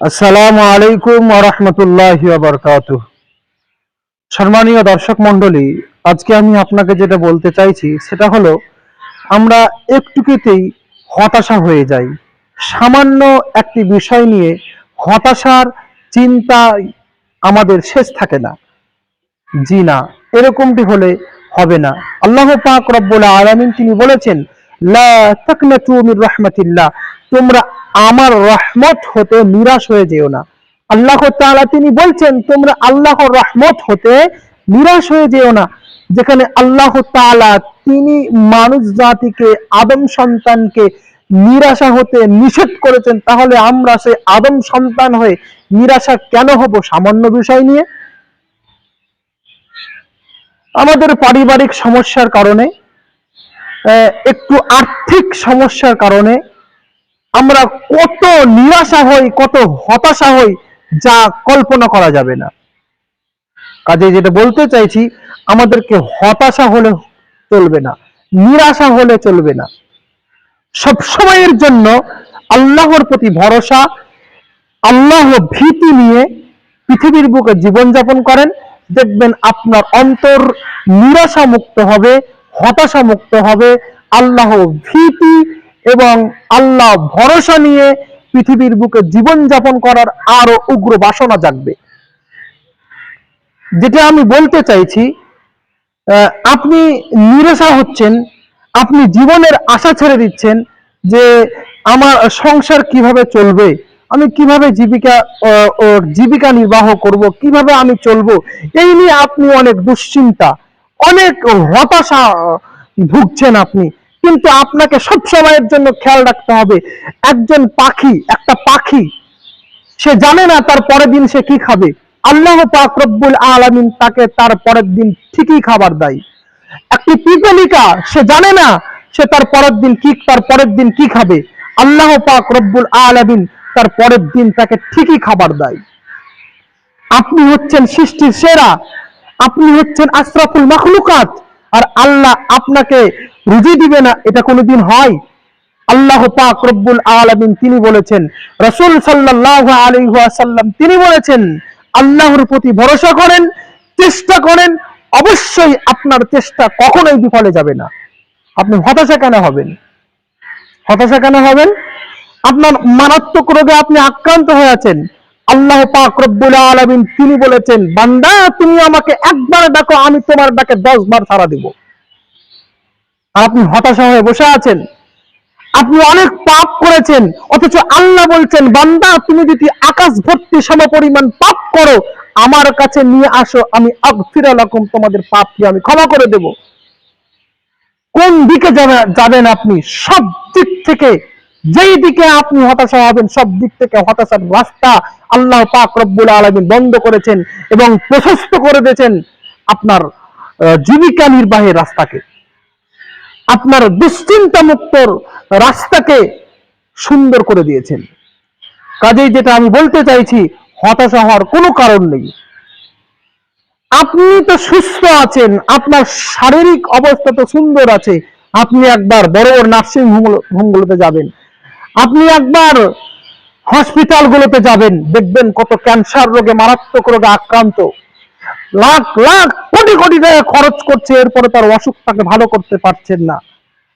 আসসালামু আলাইকুম ওরহমতুল্লাহ বরকাত সম্মানীয় দর্শক মন্ডলী আজকে আমি আপনাকে যেটা বলতে চাইছি, সেটা হলো, আমরা একটুকুতেই হতাশা হয়ে যাই। সামান্য একটি বিষয় নিয়ে হতাশার চিন্তায় আমাদের শেষ থাকে না। জি না, এরকমটি হলে হবে না। আল্লাহ পাক রব্বুল আলামিন তিনি বলেছেন, লা তাকনাতু মির রাহমাতিল্লাহ। তোমরা আমার রহমত হতে নিরাশ হয়ে যেও না। আল্লাহ তাআলা তিনি বলছেন, তোমরা আল্লাহর রহমত হতে নিরাশ হয়ে যেও না। যেখানে আল্লাহ তাআলা তিনি মানুষ জাতিকে, আদম সন্তানকে নিরাশা হতে নিষেধ করেছেন, তাহলে আমরা সেই আদম সন্তান হয়ে নিরাশা কেন হব? সামান্য বিষয় নিয়ে। আমাদের পারিবারিক সমস্যার কারণে একটু আর্থিক সমস্যার কারণে আমরা কত নিরাশা হই, কত হতাশা হই, যা কল্পনা করা যাবে না। কাজে যেটা বলতে চাইছি, আমাদেরকে হতাশা হলে চলবে না, নিরাশা হলে চলবে না। সব সময়ের জন্য আল্লাহর প্রতি ভরসা, আল্লাহ ভীতি নিয়ে পৃথিবীর বুকে জীবনযাপন করেন। দেখবেন আপনার অন্তর নিরাশা মুক্ত হবে হতাশা মুক্ত হবে, আল্লাহ ভীতি এবং আল্লাহ ভরসা নিয়ে পৃথিবীর বুকে জীবনযাপন করার আরও উগ্র বাসনা জাগবে। যেটা আমি বলতে চাইছি আপনি নিরাশা হচ্ছেন, আপনি জীবনের আশা ছেড়ে দিচ্ছেন যে আমার সংসার কীভাবে চলবে, আমি কীভাবে জীবিকা জীবিকা নির্বাহ করব, কীভাবে আমি চলবো, এই নিয়ে আপনি অনেক দুশ্চিন্তা, অনেক হতাশা ভুগছেন আপনি। কিন্তু আপনাকে সব সময়ের জন্য খেয়াল রাখতে হবে। একজন পাখি, একটা পাখি, সে জানে না তার পরের দিন সে কি খাবে। আল্লাহ পাক রব্বুল আলামিন তাকে তার পরের দিন ঠিকই খাবার দেয়। একটি পিপলিকা, সে জানে না সে তার পরের দিন কি, তার পরের দিন কি খাবে। আল্লাহ পাক রব্বুল আলামিন তার পরের দিন তাকে ঠিকই খাবার দেয়। আপনি হচ্ছেন সৃষ্টির সেরা। আপনি হচ্ছেন আশরাফুল মাখলুকাত। আর আল্লাহ আপনাকে রুজি দিবে না, এটা কোনোদিন হয়? আল্লাহ পাক রব্বুল আলামিন তিনি বলেছেন, রাসূল সাল্লাল্লাহু আলাইহি ওয়াসাল্লাম তিনি বলেছেন, আল্লাহর প্রতি ভরসা করেন, চেষ্টা করেন, অবশ্যই আপনার চেষ্টা কখনোই বিফলে যাবে না। আপনি হতাশা কেন হবেন? হতাশা কেন হবেন? আপনার মারাত্মক রোগে আপনি আক্রান্ত হয়ে আছেন। আল্লাহ পাক রব্বুল আলামিন তিনি বলেছেন, বান্দা, তুমি আমাকে একবার ডাকো, আমি তোমার ডাকে দশ বার সাড়া দিব। আপনি হতাশা হয়ে বসে আছেন। আপনি অনেক পাপ করেছেন, অথচ আল্লাহ বলছেন, বান্দা, তুমি যদি আকাশ ভর্তি সম পরিমাণ পাপ করো, আমার কাছে নিয়ে আসো, আমি আগফিরা লাকুম, তোমাদের পাপকে আমি ক্ষমা করে দেব। কোন দিকে যাবেন আপনি? সব দিক থেকে যেই দিকে আপনি হতাশা হবেন, সব দিক থেকে হতাশার রাস্তা আল্লাহ পাক রব্বুল আলামিন বন্ধ করেছেন এবং প্রশস্ত করে দিয়েছেন আপনার জীবিকা নির্বাহের রাস্তাকে। আপনার দুশ্চিন্তা মুক্তর রাস্তাকে সুন্দর করে দিয়েছেন। কাজেই যেটা আমি বলতে চাইছি, হতাশা হওয়ার কোনো কারণ নেই। আপনি তো সুস্থ আছেন, আপনার শারীরিক অবস্থা তো সুন্দর আছে, আপনি একবার বড় বড় নার্সিং হোমগুলোতে যাবেন। আপনি একবার হসপিটালগুলোতে যাবেন, দেখবেন কত ক্যান্সার রোগে, মারাত্মক রোগে আক্রান্ত। লাখ লাখ, কোটি কোটি টাকা খরচ করছে, এরপরে তার অসুখটাকে ভালো করতে পারছেন না।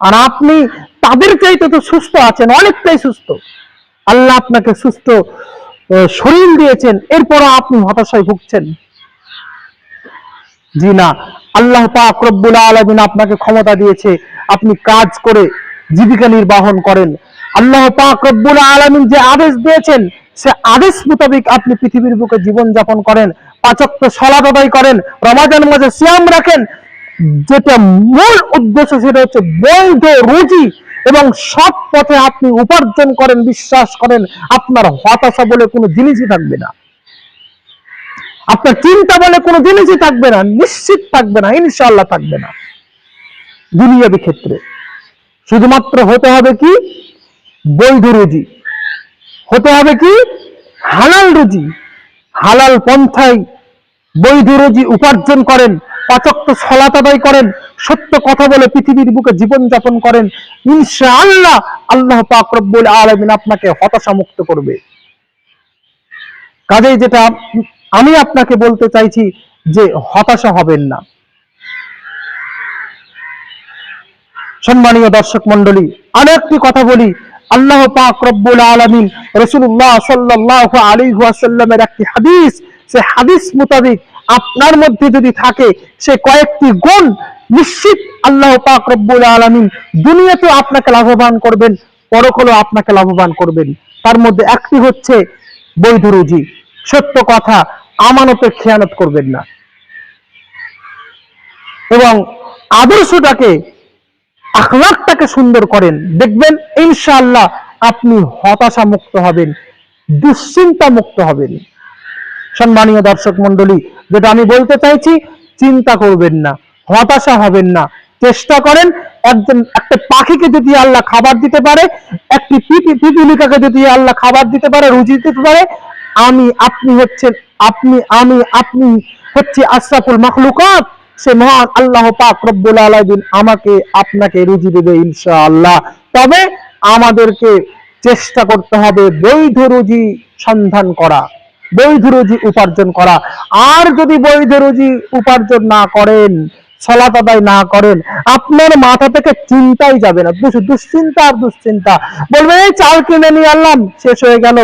আর আপনি তাদের চাইতে তো সুস্থ আছেন, অনেকটাই সুস্থ। আল্লাহ আপনাকে সুস্থ শরীর দিয়েছেন এরপরও আপনি হতাশায় ভুগছেন। জি না, আল্লাহ পাক রব্বুল আলামিন আপনাকে ক্ষমতা দিয়েছে, আপনি কাজ করে জীবিকা নির্বাহন করেন। আল্লাহ পাক রব্বুল আলামিন যে আদেশ দিয়েছেন, সে আদেশ মোতাবেক আপনি পৃথিবীর বুকে জীবন যাপন করেন পাচক্য সলাত আদায় করেন, রমাজান মাঝে সিয়াম রাখেন। যেটা মূল উদ্দেশ্য সেটা হচ্ছে বৈধ রুজি এবং সৎ পথে আপনি উপার্জন করেন, বিশ্বাস করেন, আপনার হতাশা বলে কোনো জিনিসই থাকবে না। আপনার চিন্তা বলে কোনো জিনিসই থাকবে না, নিশ্চিত থাকবে না, ইনশাআল্লাহ থাকবে না। দুনিয়াবি ক্ষেত্রে। শুধুমাত্র হতে হবে কি? বৈধ রুজি হতে হবে কি? হালাল রুজি। হালাল পন্থায় বৈধ রুজি উপার্জন করেন, পাচক্ত সলাত আদায় করেন, সত্য কথা বলে পৃথিবীর বুকে জীবন যাপন করেন। ইনশাআল্লাহ আল্লাহ পাক রব্বুল আলামিন আপনাকে হতাশা মুক্ত করবে। কাজেই যেটা আমি আপনাকে বলতে চাইছি যে হতাশা হবেন না। সম্মানীয় দর্শক মন্ডলী আরও একটি কথা বলি। আল্লাহ পাক রব্বুল আলামিন রাসূলুল্লাহ সাল্লাল্লাহু আলাইহি ওয়াসাল্লামের একটি হাদিস, সে হাদিস মোতাবেক আপনার মধ্যে যদি থাকে, সে কয়েকটি গুণ নিশ্চিত আল্লাহ পাক রব্বুল আলামিন দুনিয়াতেও আপনাকে লাভবান করবেন, পরকালেও আপনাকে লাভবান করবেন। তার মধ্যে একটি হচ্ছে বৈধ রুজি। সত্য কথা, আমানতের খেয়ানত করবেন না। এবং আদর্শটাকে আখলাকটাকে সুন্দর করেন। দেখবেন, ইনশাআল্লাহ আপনি হতাশা মুক্ত হবেন দুশ্চিন্তা মুক্ত হবেন। সম্মানীয় দর্শক মন্ডলী যেটা আমি বলতে চাইছি, চিন্তা করবেন না, হতাশা হবেন না। চেষ্টা করেন, একজন, একটা পাখিকে যদি আল্লাহ খাবার দিতে পারে, একটি পিপি- পিপিলিকাকে যদি আল্লাহ খাবার দিতে পারে, রুজি দিতে পারে, আমি, আপনি হচ্ছেন, আপনি, আমি, আপনি হচ্ছে আশরাফুল মখলুকাত। সে মহান আল্লাহ পাক রব্বুল আলামিন আমাকে, আপনাকে রুজি দেবে ইনশাআল্লাহ। তবে আমাদেরকে চেষ্টা করতে হবে বৈধ রুজি সন্ধান করা, বৈধ রুজি উপার্জন করা। আর যদি বৈধ রুজি উপার্জন না করেন সলাত আদায় না করেন, আপনার মাথা থেকে চিন্তাই যাবে না। দুশ- দুশ্চিন্তা আর দুশ্চিন্তা। বলবেন এই চাল কিনে নিয়ে আনলাম, শেষ হয়ে গেল।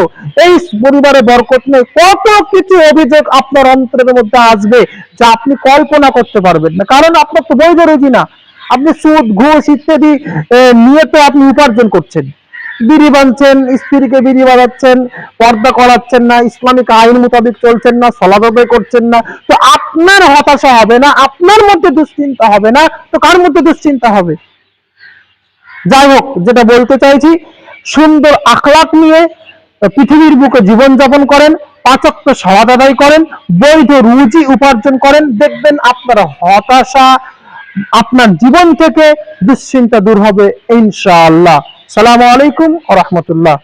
এই পরিবারে বরকত নেই। কত কিছু অভিযোগ আপনার অন্তরের মধ্যে আসবে যা আপনি কল্পনা করতে পারবেন না। কারণ আপনার তো বৈধ রুজি না। আপনি সুদ, ঘুষ ইত্যাদি নিয়ে তো আপনি উপার্জন করছেন। বিড়ি বাঁধছেন স্ত্রীকে বিড়ি বাজাচ্ছেন পর্দা করাচ্ছেন না, ইসলামিক আইন মোতাবেক চলছেন না সলাভাবে করছেন না। তো আপনার হতাশা হবে না, আপনার মধ্যে দুশ্চিন্তা হবে না, তো কার মধ্যে দুশ্চিন্তা হবে? যাই হোক, যেটা বলতে চাইছি, সুন্দর আখলাক নিয়ে পৃথিবীর বুকে জীবনযাপন করেন পাচক্য সওয়াদ আদায় করেন, বৈধ রুজি উপার্জন করেন, দেখবেন আপনার হতাশা আপনার জীবন থেকে দুশ্চিন্তা দূর হবে, ইনশাআল্লাহ। সালাম আলাইকুম ওয়া রাহমাতুল্লাহ।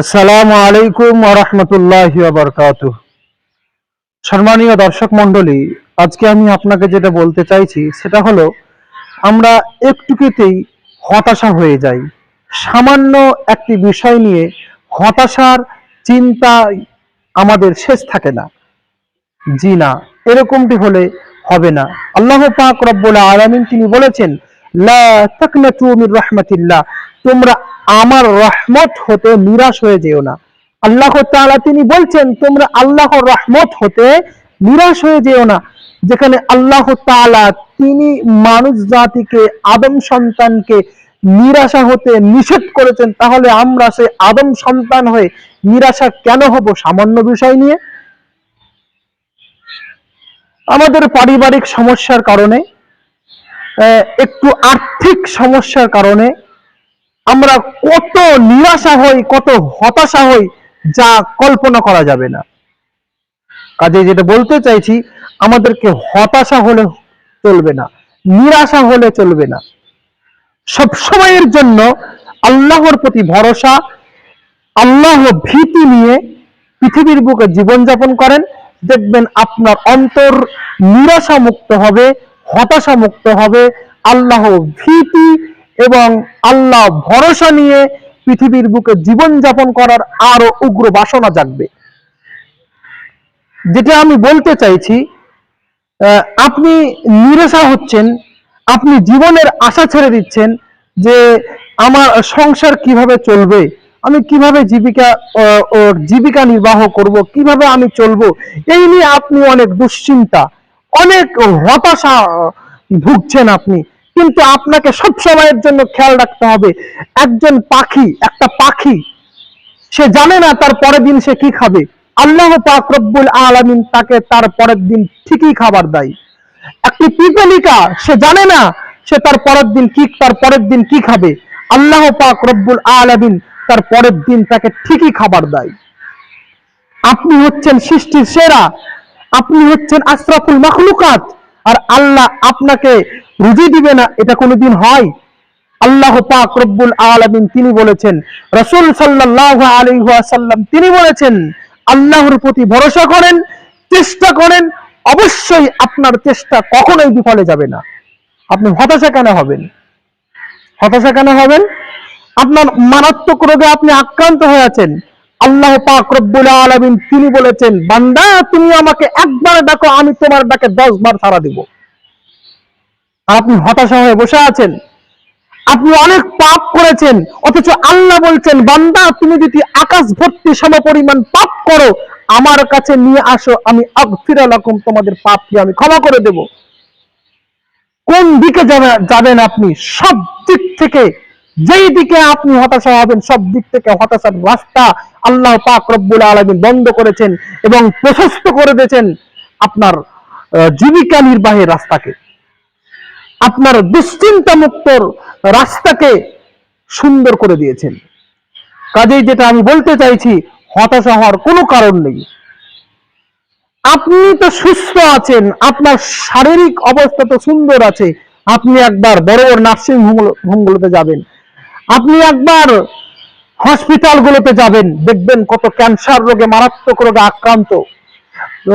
আসসালামু আলাইকুম ওয়া রাহমাতুল্লাহি বারাকাতুহু। সম্মানীয় দর্শক মণ্ডলী, আজকে আমি আপনাকে যেটা বলতে চাইছি, সেটা হলো আমরা একটুকুতেই হতাশা হয়ে যাই। সামান্য একটি বিষয় নিয়ে হতাশার চিন্তা আমাদের শেষ থাকে না। জি না, এরকমটি হলে হবে না। আল্লাহ পাক রব্বুল আলামিন তিনি বলেছেন, লা তাকনাতু মির রাহমাতিল্লাহ। তোমরা আমার রহমত হতে নিরাশ হয়ে যেও না। আল্লাহ তাআলা তিনি বলছেন, তোমরা আল্লাহর রহমত হতে নিরাশ হয়ে যেও না। যেখানে আল্লাহ তাআলা তিনি মানুষ জাতিকে, আদম সন্তানকে নিরাশা হতে নিষেধ করেছেন। তাহলে আমরা সে আদম সন্তান হয়ে নিরাশা কেন হব? সামান্য বিষয় নিয়ে। আমাদের পারিবারিক সমস্যার কারণে একটু আর্থিক সমস্যার কারণে আমরা কত নিরাশা হই, কত হতাশা হই যা কল্পনা করা যাবে না। কাজে যেটা বলতে চাইছি, আমাদেরকে হতাশা হলে চলবে না, নিরাশা হলে চলবে না। সব সময়ের জন্য আল্লাহর প্রতি ভরসা, আল্লাহ ভীতি নিয়ে পৃথিবীর বুকে জীবনযাপন করেন। দেখবেন আপনার অন্তর নিরাশা মুক্ত হবে হতাশা মুক্ত হবে। আল্লাহ ভীতি এবং আল্লাহ ভরসা নিয়ে পৃথিবীর বুকে জীবনযাপন করার আরও উগ্র বাসনা জাগবে। যেটা আমি বলতে চাইছি আপনি নিরাশা হচ্ছেন, আপনি জীবনের আশা ছেড়ে দিচ্ছেন যে আমার সংসার কীভাবে চলবে, আমি কীভাবে জীবিকা জীবিকা নির্বাহ করব, কীভাবে আমি চলবো, এই নিয়ে আপনি অনেক দুশ্চিন্তা, অনেক হতাশা ভুগছেন আপনি। কিন্তু আপনাকে সব সময়ের জন্য খেয়াল রাখতে হবে। একজন পাখি, একটা পাখি, সে জানে না তার পরের দিন সে কি খাবে। আল্লাহ পাক রব্বুল আলামিন তাকে তার পরের দিন ঠিকই খাবার দেয়। একটি পিপলিকা, সে জানে না সে তার পরের দিন কি, তার পরের দিন কি খাবে। আল্লাহ পাক রব্বুল আলামিন তার পরের দিন তাকে ঠিকই খাবার দেয়। আপনি হচ্ছেন সৃষ্টির সেরা। আপনি হচ্ছেন আশরাফুল মখলুকাত। আর আল্লাহ আপনাকে রুজি দিবে না, এটা কোনোদিন হয়? আল্লাহ পাক রব্বুল আলামিন তিনি বলেছেন, রসুল সাল্লাহ আলাইহি ওয়াসাল্লাম তিনি বলেছেন, আল্লাহর প্রতি ভরসা করেন, চেষ্টা করেন, অবশ্যই আপনার চেষ্টা কখনোই বিফলে যাবে না। আপনি হতাশা কেন হবেন? হতাশা কেন হবেন? আপনার মারাত্মক রোগে আপনি আক্রান্ত হয়ে আছেন। আল্লাহ পাক রব্বুল আলামিন তিনি বলেছেন, বান্দা, তুমি আমাকে একবার ডাকো, আমি তোমার ডাকে দশ বার সারা দিব আপনি হতাশা হয়ে বসে আছেন। আপনি অনেক পাপ করেছেন, অথচ আল্লাহ বলছেন, বান্দা, তুমি যদি আকাশ ভর্তি সম পরিমাণ পাপ করো, আমার কাছে নিয়ে আসো, আমি আগফিরা লাকুম, তোমাদের পাপকে আমি ক্ষমা করে দেব। কোন দিকে যাবেন আপনি? সব দিক থেকে যেই দিকে আপনি হতাশা হবেন, সব দিক থেকে হতাশার রাস্তা আল্লাহ পাক রব্বুল আলামিন বন্ধ করেছেন এবং প্রশস্ত করে দিয়েছেন আপনার জীবিকা নির্বাহের রাস্তাকে। আপনার দুশ্চিন্তা মুক্তর রাস্তাকে সুন্দর করে দিয়েছেন। কাজেই যেটা আমি বলতে চাইছি, হতাশা হওয়ার কোনো কারণ নেই। আপনি তো সুস্থ আছেন, আপনার শারীরিক অবস্থা তো সুন্দর আছে। আপনি একবার বড় বড় নার্সিং হোমগুলোতে যাবেন। আপনি একবার হসপিটালগুলোতে যাবেন, দেখবেন কত ক্যান্সার রোগে, মারাত্মক রোগে আক্রান্ত।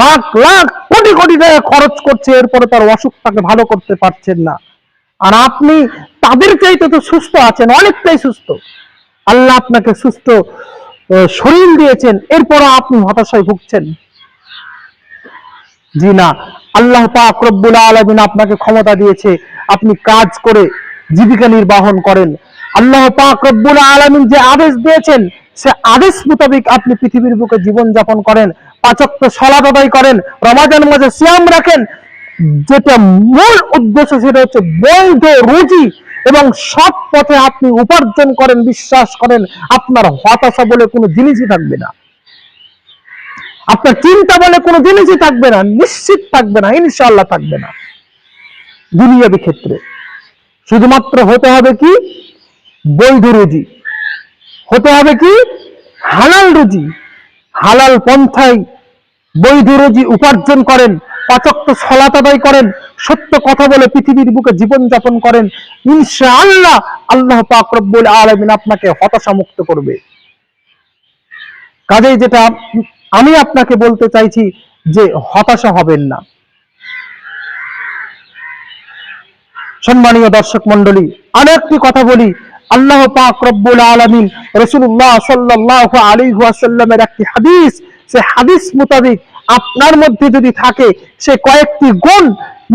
লাখ লাখ, কোটি কোটি টাকা খরচ করছে, এরপরে তার অসুখটাকে ভালো করতে পারছেন না। আর আপনি তাদের চাইতে তো সুস্থ আছেন, অনেকটাই সুস্থ। আল্লাহ আপনাকে সুস্থ শরীর দিয়েছেন, এরপর আপনি হতাশায় ভুগছেন। জি না, আল্লাহ পাক রব্বুল আলামিন আপনাকে ক্ষমতা দিয়েছে, আপনি কাজ করে জীবিকা নির্বাহন করেন। আল্লাহ পাক রব্বুল আলামিন যে আদেশ দিয়েছেন, সে আদেশ মোতাবেক আপনি পৃথিবীর বুকে জীবন যাপন করেন পাচক্য সলাত আদায় করেন, রমাজান মাঝে সিয়াম রাখেন। যেটা মূল উদ্দেশ্য সেটা হচ্ছে বৈধ রুজি এবং সৎ পথে আপনি উপার্জন করেন, বিশ্বাস করেন, আপনার হতাশা বলে কোনো জিনিসই থাকবে না। আপনার চিন্তা বলে কোনো জিনিসই থাকবে না, নিশ্চিত থাকবে না, ইনশাআল্লাহ থাকবে না। দুনিয়াবি ক্ষেত্রে। শুধুমাত্র হতে হবে কি? বৈধ রুজি হতে হবে কি? হালাল রুজি। হালাল পন্থায় বৈধ রুজি উপার্জন করেন, পাচক্ত সলাত আদায় করেন, সত্য কথা বলে পৃথিবীর বুকে জীবন যাপন করেন। ইনশাআল্লাহ আল্লাহ পাক রব্বুল আলামিন আপনাকে হতাশা মুক্ত করবে। কাজেই যেটা আমি আপনাকে বলতে চাইছি যে হতাশা হবেন না। সম্মানীয় দর্শক মন্ডলী আরও একটি কথা বলি। আল্লাহ পাক রব্বুল আলামিন রাসূলুল্লাহ সাল্লাল্লাহু আলাইহি ওয়াসাল্লামের একটি হাদিস, সে হাদিস মোতাবেক আপনার মধ্যে যদি থাকে সে কয়েকটি গুণ,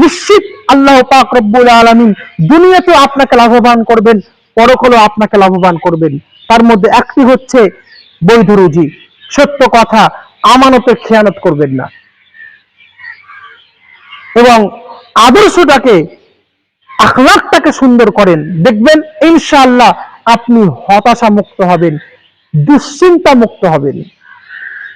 নিশ্চিত আল্লাহ পাক রব্বুল আলামিন দুনিয়াতে আপনাকে লাভবান করবেন, পরকালেও আপনাকে লাভবান করবেন। তার মধ্যে একটি হচ্ছে বৈধ রুজি। সত্য কথা, আমানতের খেয়ানত করবেন না। এবং আদর্শটাকে আখলাকটাকে সুন্দর করেন। দেখবেন, ইনশাআল্লাহ আপনি হতাশা মুক্ত হবেন দুশ্চিন্তা মুক্ত হবেন।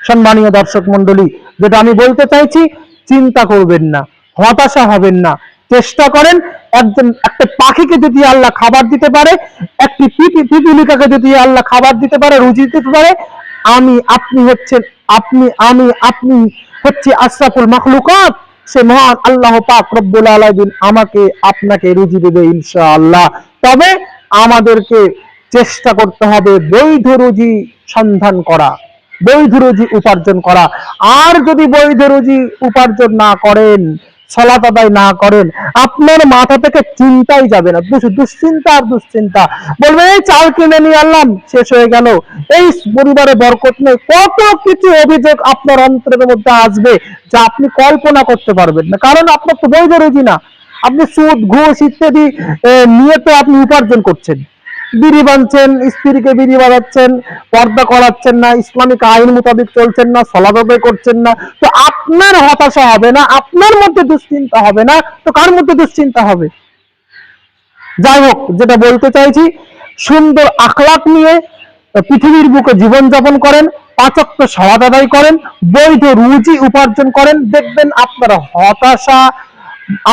সম্মানীয় দর্শক মন্ডলী যেটা আমি বলতে চাইছি, চিন্তা করবেন না, হতাশা হবেন না। চেষ্টা করেন, একজন, একটা পাখিকে যদি আল্লাহ খাবার দিতে পারে, একটি পিপি- পিপিলিকাকে যদি আল্লাহ খাবার দিতে পারে, রুজি দিতে পারে, আমি, আপনি হচ্ছেন, আপনি, আমি, আপনি হচ্ছে আশরাফুল মাখলুকাত। সে মহান আল্লাহ পাক রব্বুল আলামিন আমাকে, আপনাকে রুজি দেবে ইনশাআল্লাহ। তবে আমাদেরকে চেষ্টা করতে হবে বৈধ রুজি সন্ধান করা, বৈধ রুজি উপার্জন করা। আর যদি বৈধ রুজি উপার্জন না করেন সলাত আদায় না করেন, আপনার মাথা থেকে চিন্তাই যাবে না। দুশ্চিন্তা আর দুশ্চিন্তা। বলবেন এই চাল কিনে নিয়ে আনলাম, শেষ হয়ে গেল। এই পরিবারে বরকত নেই। কত কিছু অভিযোগ আপনার অন্তরের মধ্যে আসবে যা আপনি কল্পনা করতে পারবেন না। কারণ আপনার তো বৈধ রুজি না আপনি সুদ, ঘুষ ইত্যাদি নিয়ে তো আপনি উপার্জন করছেন। বিড়ি বাঁধছেন স্ত্রীকে বিড়ি বাজাচ্ছেন পর্দা করাচ্ছেন না, ইসলামিক আইন মোতাবেক চলছেন না সলাদবে করছেন না। তো আপনার হতাশা হবে না, আপনার মধ্যে দুশ্চিন্তা হবে না, তো কার মধ্যে দুশ্চিন্তা হবে? যাই হোক, যেটা বলতে চাইছি, সুন্দর আখলাক নিয়ে পৃথিবীর বুকে জীবন যাপন করেন পাচক্য সওয়াদ আদায় করেন, বৈধ রুজি উপার্জন করেন। দেখবেন আপনার হতাশা,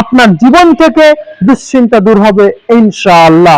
আপনার জীবন থেকে দুশ্চিন্তা দূর হবে, ইনশাআল্লাহ।